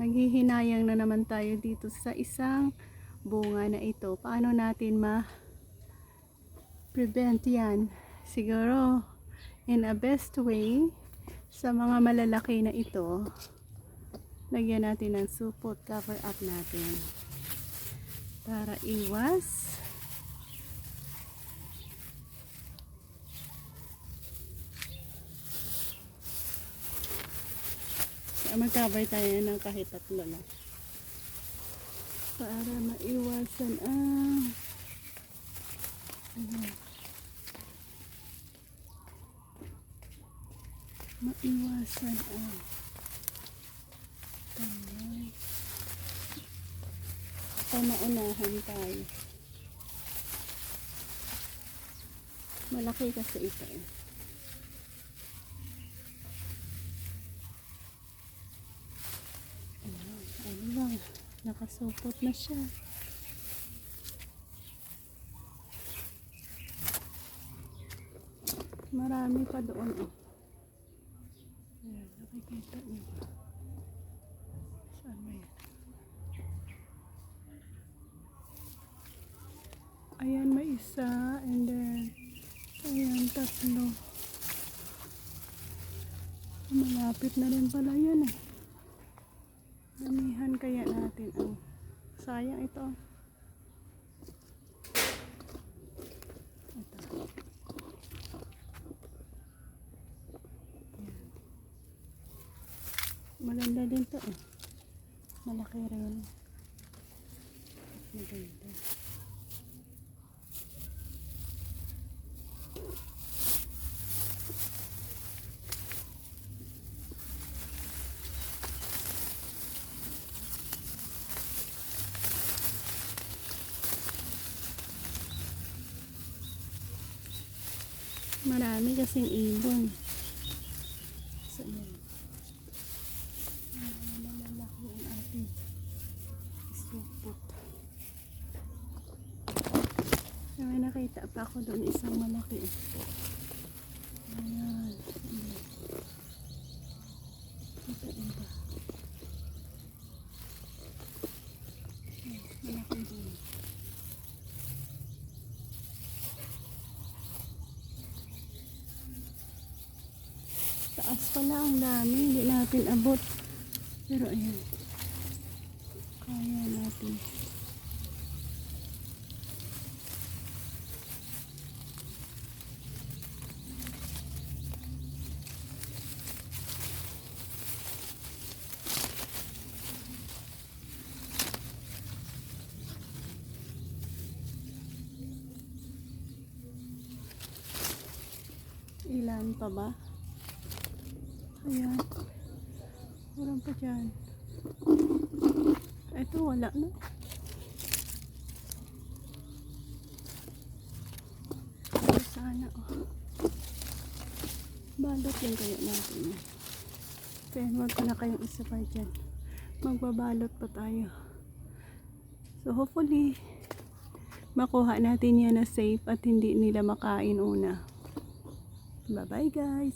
Naghihinayang na naman tayo dito sa isang bunga na ito. Paano natin ma-prevent yan? Siguro, in a best way, sa mga malalaki na ito, lagyan natin ng supot, cover up natin. Para iwas Kaya mag-cover tayo ng kahit tatlo na. Para maiwasan ang Ayan. maiwasan ang tamay. Pamaunahan tayo. Malaki kasi ito eh. Ano lang, nakasupot na siya. Marami pa doon oh. Ayan, nakikita niyo? Saan ba yan? Ayan, may isa and then ayan, tatlo. Malapit na rin pala yan eh. Damihan kaya natin ang sayang ito. Ito. Ayan. Maganda din to eh. Malaki rin. Maganda. Marami kasing ibon. So. Ayan, malalaki ang ating isupot. So, may nakita pa ako doon isang malaki. Ayan. Ayan. Kita mo ba? Ayan, malaki din. Taas pala ang dami. Hindi natin abot. Pero ayan. Kaya natin. Ilan pa ba? Ayan. Meron pa dyan. Ito, wala na. Sana, oh. Balot yan kaya natin. eh. Kaya wag ko na kayong isa pa dyan. Magbabalot pa tayo. So, hopefully, makuha natin yan na safe at hindi nila makain una. Bye-bye, guys!